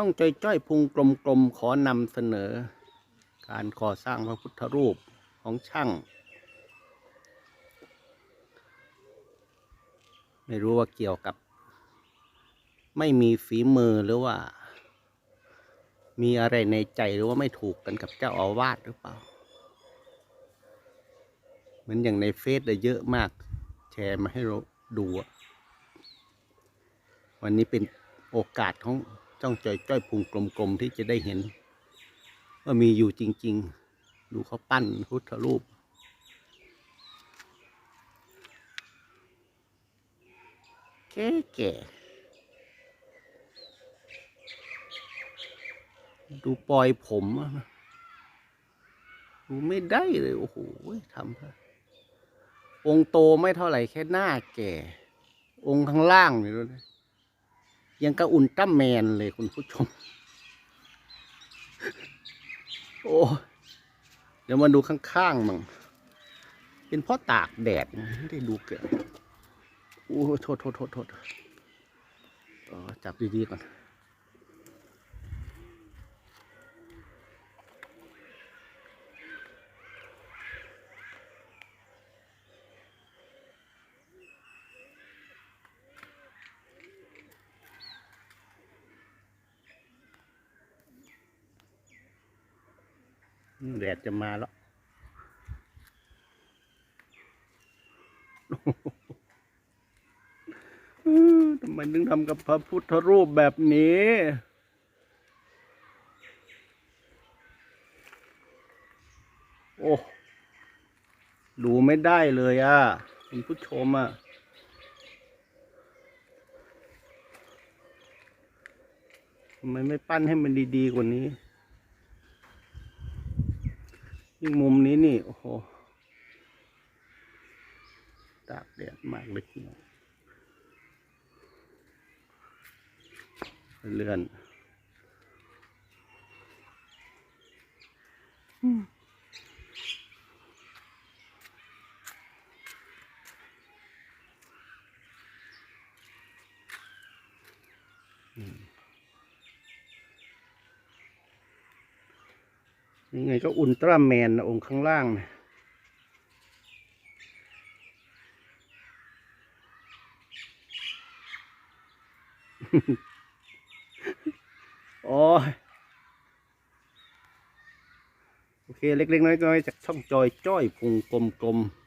ช่องจ้อยจ้อยพุงกลมๆขอนำเสนอ การก่อสร้างพระพุทธรูปของช่าง ไม่รู้ว่าเกี่ยวกับ ไม่มีฝีมือหรือว่า มีอะไรในใจหรือว่าไม่ถูกกันกับเจ้าอาวาสหรือเปล่า เหมือนอย่างในเฟซได้เยอะมาก แชร์มาให้เราดูวันนี้เป็นโอกาสของ จ้องจอยจ้อยพุงกลมๆที่จะได้เห็น ว่ามีอยู่จริง ๆ ดูเขาปั้นพุทธรูป แก่แก่ดูปล่อยผมอะดูไม่ได้เลยโอ้โหทำเถอะองค์โตไม่เท่าไหร่แค่หน้าแก่ องค์ข้างล่างนี่ดูดิยั ยังกระอุ่นตั้มแมนเลยคุณผู้ชม โอ้ เดี๋ยวมาดูข้างๆมั่งเป็นเพราะตากแดดไม่ได้ดูเกิดโอ้โทษโทษโทษโทษจับดีๆก่อน แดดจะมาแล้วทำไมถึงทำกับพระพุทธรูปแบบนี้โอ้ดูไม่ได้เลยอะคุณผู้ชมอะทำไมไม่ปั้นให้มันดี ๆ กว่านี้ ยิ่งมุมนี้นี่ โอ้โหตากแดดมากเลยเดียเลื่อน ยังไงก็อุลตร้าแมนนะองค์ข้างล่างนะโอ้ยโอเค เล็กๆน้อยๆจากช่องจอยจ้อยพุงกลมๆ